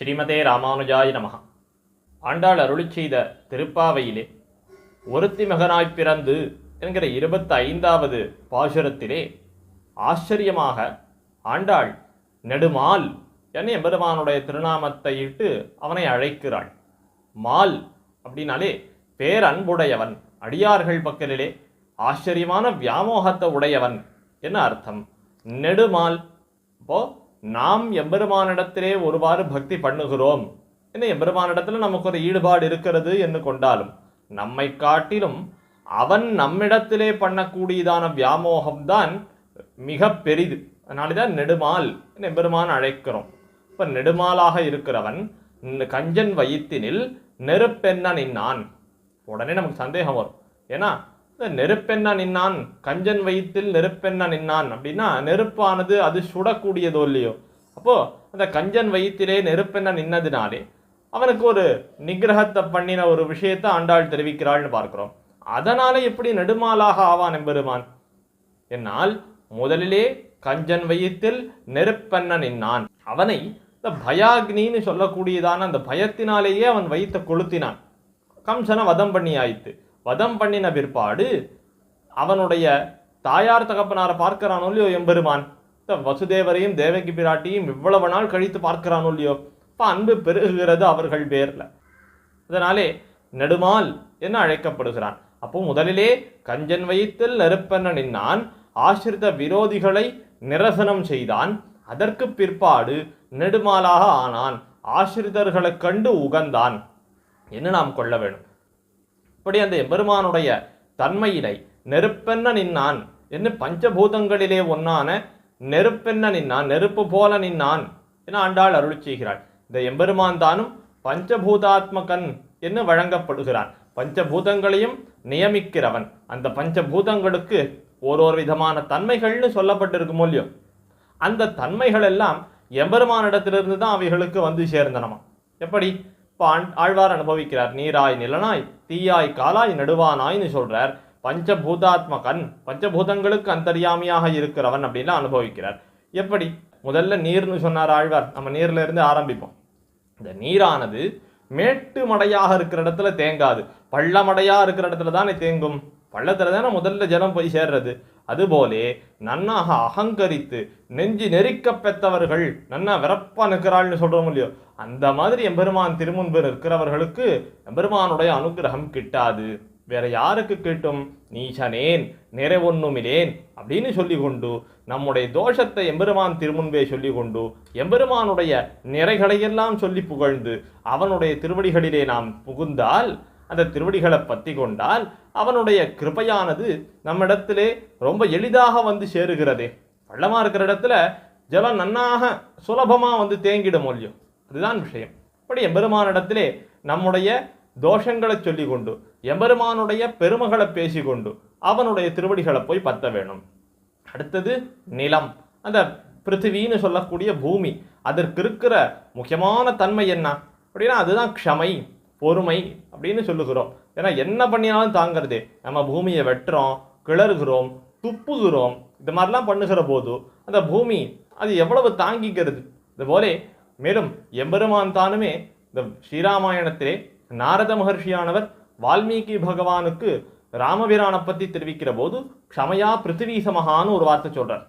ஸ்ரீமதே ராமானுஜாய நமகா ஆண்டாள் அருளி செய்த திருப்பாவையிலே ஒருத்தி மகனாய் பிறந்து என்கிற இருபத்தி ஐந்தாவது பாசுரத்திலே ஆச்சரியமாக ஆண்டாள் நெடுமால் என எம்பெருமானுடைய திருநாமத்தை இட்டு அவனை அழைக்கிறாள். மால் அப்படின்னாலே பேரன்புடையவன் அடியார்கள் பக்கலிலே ஆச்சரியமான வியாமோகத்தை உடையவன் என்ன அர்த்தம்? நெடுமால். இப்போ நாம் எம்பெருமானிடத்திலே ஒருவாறு பக்தி பண்ணுகிறோம். என்ன எம்பெருமானிடத்தில் நமக்கு ஒரு ஈடுபாடு இருக்கிறது என்று கொண்டாலும் நம்மை காட்டிலும் அவன் நம்மிடத்திலே பண்ணக்கூடியதான வியாமோகம்தான் மிக பெரிது. அதனால தான் நெடுமால் எம்பெருமான் அழைக்கிறோம். இப்போ நெடுமாலாக இருக்கிறவன் கஞ்சன் வயிற்றினில் நெருப்பென்ன நின்னான். உடனே நமக்கு சந்தேகம் வரும். ஏன்னா நெருப்பெண்ணா நெருப்பென்ன நின்னான்? கஞ்சன் வயிற்றில் நெருப்பென்ன நின்னான்? அப்படின்னா நெருப்பானது அது சுடக்கூடியதோ இல்லையோ? அப்போ அந்த கஞ்சன் வயிற்றிலே நெருப்பென்ன நின்னதுனாலே அவனுக்கு ஒரு நிகிரகத்தை பண்ணின ஒரு விஷயத்தை ஆண்டாள் தெரிவிக்கிறாள்னு பார்க்கிறோம். அதனால எப்படி நெடுமாலாக ஆவான் எம்பெருமான்? என்னால் முதலிலே கஞ்சன் வயிற்றில் நெருப்பென்ன நின்னான். அவனை இந்த பயாக்னின்னு சொல்லக்கூடியதான அந்த பயத்தினாலேயே அவன் வயிற்றை கொளுத்தினான். கம்சனை வதம் பண்ணி ஆயித்து வதம் பண்ணின பிற்பாடு அவனுடைய தாயார் தகப்பனாரை பார்க்கிறானோ இல்லையோ எம்பெருமான்? இந்த வசுதேவரையும் தேவகி பிராட்டியும் இவ்வளவு நாள் கழித்து பார்க்கிறானோ இல்லையோ இப்போ அன்பு பெருகுகிறது அவர்கள் பேரில். அதனாலே நெடுமால் என அழைக்கப்படுகிறான். அப்போ முதலிலே கஞ்சன் வயிற்றில் நெருப்பென நின்னான். ஆசிரித விரோதிகளை நிரசனம் செய்தான். அதற்கு பிற்பாடு நெடுமாலாக ஆனான். ஆசிரிதர்களைக் கண்டு உகந்தான். என்று நாம் கொள்ள வேண்டும்? இப்படி அந்த எம்பெருமானுடைய தன்மையினை நெருப்பென்ன நின்னான் என்று பஞ்சபூதங்களிலே ஒன்னான நெருப்பென்ன நின்னான் நெருப்பு போல நின்னான் என ஆண்டாள் அருள் செய்கிறாள். இந்த எம்பெருமான் தானும் பஞ்சபூதாத்மகன் என்று வழங்கப்படுகிறான். பஞ்சபூதங்களையும் நியமிக்கிறவன். அந்த பஞ்சபூதங்களுக்கு ஓரோரு விதமான தன்மைகள்னு சொல்லப்பட்டிருக்கும் இல்லையோ? அந்த தன்மைகள் எல்லாம் எம்பெருமானிடத்திலிருந்து தான் அவைகளுக்கு வந்து சேர்ந்தனமா? எப்படி? ஆழ்வார் அனுபவிக்கிறார் நீராய் நிலனாய் தீயாய் காலாய் நெடுவானாய்னு சொல்றார். பஞ்சபூதாத்மகன் பஞ்சபூதங்களுக்கு அந்தரியாமியாக இருக்கிறவன் அப்படின்லாம் அனுபவிக்கிறார். எப்படி? முதல்ல நீர்னு சொன்னார் ஆழ்வார். நம்ம நீர்ல இருந்து ஆரம்பிப்போம். இந்த நீரானது மேட்டு மடையாக இருக்கிற இடத்துல தேங்காது. பள்ளமடையா இருக்கிற இடத்துல தானே தேங்கும். பள்ளத்தில் தானே முதல்ல ஜனம் போய் சேர்றது. அதுபோலே நன்னாக அகங்கரித்து நெஞ்சு நெருக்க பெற்றவர்கள் நன்னா விரப்பா நிற்கிறாள்னு சொல்றோம் இல்லையோ? அந்த மாதிரி எம்பெருமான் திருமுன்பு நிற்கிறவர்களுக்கு எம்பெருமானுடைய அனுகிரகம் கிட்டாது. வேற யாருக்கு கிட்டும்? நீசனேன் நிறைவொன்னுமிலேன் அப்படின்னு சொல்லி கொண்டு நம்முடைய தோஷத்தை எம்பெருமான் திருமுன்பே சொல்லி கொண்டு எம்பெருமானுடைய நிறைகளையெல்லாம் சொல்லி புகழ்ந்து அவனுடைய திருவடிகளிலே நாம் புகுந்தால் அந்த திருவடிகளை பற்றி கொண்டால் அவனுடைய கிருபையானது நம்மிடத்திலே ரொம்ப எளிதாக வந்து சேருகிறதே. வெள்ளமாக இருக்கிற இடத்துல ஜலம் நன்னாக சுலபமாக வந்து தேங்கிடும் மொழியும் அதுதான் விஷயம். இப்படி எம்பெருமானிடத்திலே நம்முடைய தோஷங்களை சொல்லி கொண்டு எம்பெருமானுடைய பெருமைகளை பேசிக்கொண்டு அவனுடைய திருவடிகளை போய் பத்த வேணும். அடுத்தது நிலம். அந்த பிருத்திவின்னு சொல்லக்கூடிய பூமி. அதற்கு இருக்கிற முக்கியமான தன்மை என்ன? அப்படின்னா அதுதான் க்ஷமை. பொறுமை அப்படின்னு சொல்லுகிறோம். ஏன்னா என்ன பண்ணினாலும் தாங்கிறது. நம்ம பூமியை வெட்டுறோம் கிளறுகிறோம் துப்புகிறோம் இது மாதிரிலாம் பண்ணுகிற போது அந்த பூமி அது எவ்வளவு தாங்கிக்கிறது? இதுபோலே மேலும் எம்பெருமான் தானுமே இந்த ஸ்ரீராமாயணத்திலே நாரத மகர்ஷியானவர் வால்மீகி பகவானுக்கு ராமபிரானை பற்றி தெரிவிக்கிற போது க்ஷமையா பிருத்திவி சமகான்னு ஒரு வார்த்தை சொல்கிறார்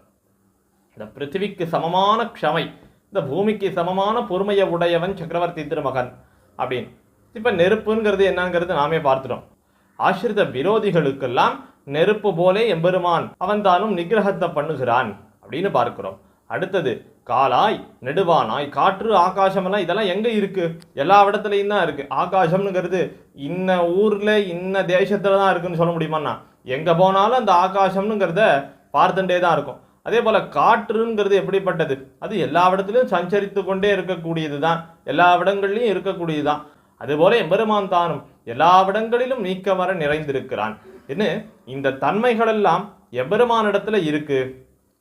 இந்த பிருத்திவிக்கு சமமான க்ஷமை இந்த பூமிக்கு சமமான பொறுமையை உடையவன் சக்கரவர்த்தி திருமகன் அப்படின்னு. இப்போ நெருப்புங்கிறது என்னங்கிறது நாமே பார்த்துட்டோம். ஆசிரித விரோதிகளுக்கெல்லாம் நெருப்பு போலே எம்பெருமான் அவன் தானும் நிகிரகத்தை பண்ணுகிறான் அப்படின்னு பார்க்கிறோம். அடுத்தது காலாய் நெடுவானாய் காற்று ஆகாசமெல்லாம் இதெல்லாம் எங்க இருக்கு? எல்லா இடத்துலையும் தான் இருக்கு. ஆகாசம்னுங்கிறது இன்ன ஊர்ல இன்ன தேசத்துல தான் இருக்குன்னு சொல்ல முடியுமாண்ணா? எங்க போனாலும் அந்த ஆகாசம்னுங்கிறத பார்த்துட்டே தான் இருக்கும். அதே போல காற்றுங்கிறது எப்படிப்பட்டது? அது எல்லா இடத்துலையும் சஞ்சரித்து கொண்டே இருக்கக்கூடியது தான் எல்லா இடங்கள்லையும் இருக்கக்கூடியது தான் அதுபோல எம்பெருமான் தானும் எல்லா இடங்களிலும் நீக்க வர நிறைந்திருக்கிறான். என்ன? இந்த தன்மைகள் எல்லாம் எம்பெருமானிடத்துல இருக்கு.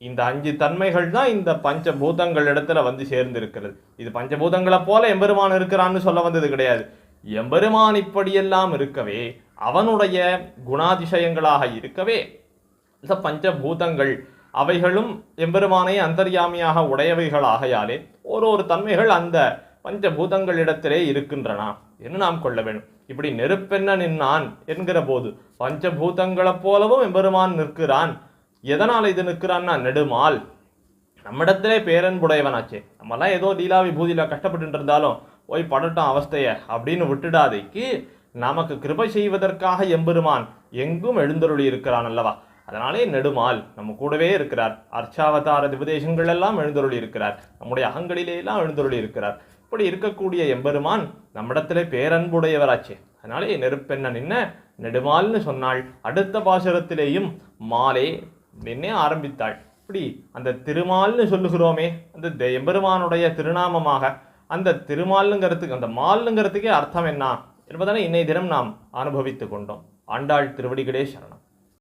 இந்த அஞ்சு தன்மைகள் தான் இந்த பஞ்சபூதங்கள் இடத்துல வந்து சேர்ந்திருக்கிறது. இது பஞ்சபூதங்களை போல எம்பெருமான் இருக்கிறான்னு சொல்ல வந்தது கிடையாது. எம்பெருமான் இப்படியெல்லாம் இருக்கவே அவனுடைய குணாதிசயங்களாக இருக்கவே இந்த பஞ்சபூதங்கள் அவைகளும் எம்பெருமானை அந்தர்யாமியாக உடையவைகள் ஆகையாலே ஒரு ஒரு தன்மைகள் அந்த பஞ்சபூதங்களிடத்திலே இருக்கின்றனா. என்று நாம் கொள்ள வேண்டும். இப்படி நெருப்பென்ன நின்னான் என்கிற போது பஞ்சபூதங்களைப் போலவும் எம்பெருமான் நிற்கிறான். எதனால் இது நிற்கிறான்னா நெடுமால். நம்மிடத்திலே பேரன்புடையவனாச்சே. நம்மலாம் ஏதோ லீலா விபூதியில கஷ்டப்பட்டு இருந்தாலும் போய் படட்டும் அவஸ்தைய அப்படின்னு விட்டுடாதைக்கு நமக்கு கிருபை செய்வதற்காக எம்பெருமான் எங்கும் எழுந்தருளி இருக்கிறான் அல்லவா? அதனாலே நெடுமால் நம்ம கூடவே இருக்கிறார். அர்ச்சாவதார உபதேசங்கள் எல்லாம் எழுந்தருளி இருக்கிறார். நம்முடைய அகங்களிலே எல்லாம் எழுந்தருளி இருக்கிறார். இப்படி இருக்கக்கூடிய எம்பெருமான் நம்மிடத்திலே பேரன்புடையவராச்சே. அதனாலே நெருப்பெண்ண நின்ன நெடுமால்னு சொன்னாள். அடுத்த பாசுரத்திலேயும் மாலே நின்னே ஆரம்பித்தாள். இப்படி அந்த திருமால்னு சொல்லுகிறோமே அந்த தெ- எம்பெருமானுடைய திருநாமமாக அந்த திருமாலுங்கிறதுக்கு அந்த மாலுங்கிறதுக்கே அர்த்தம் என்ன? என்பதனை இன்னை தினம் நாம் அனுபவித்துக் கொண்டோம். ஆண்டாள் திருவடிகளே சரணம்.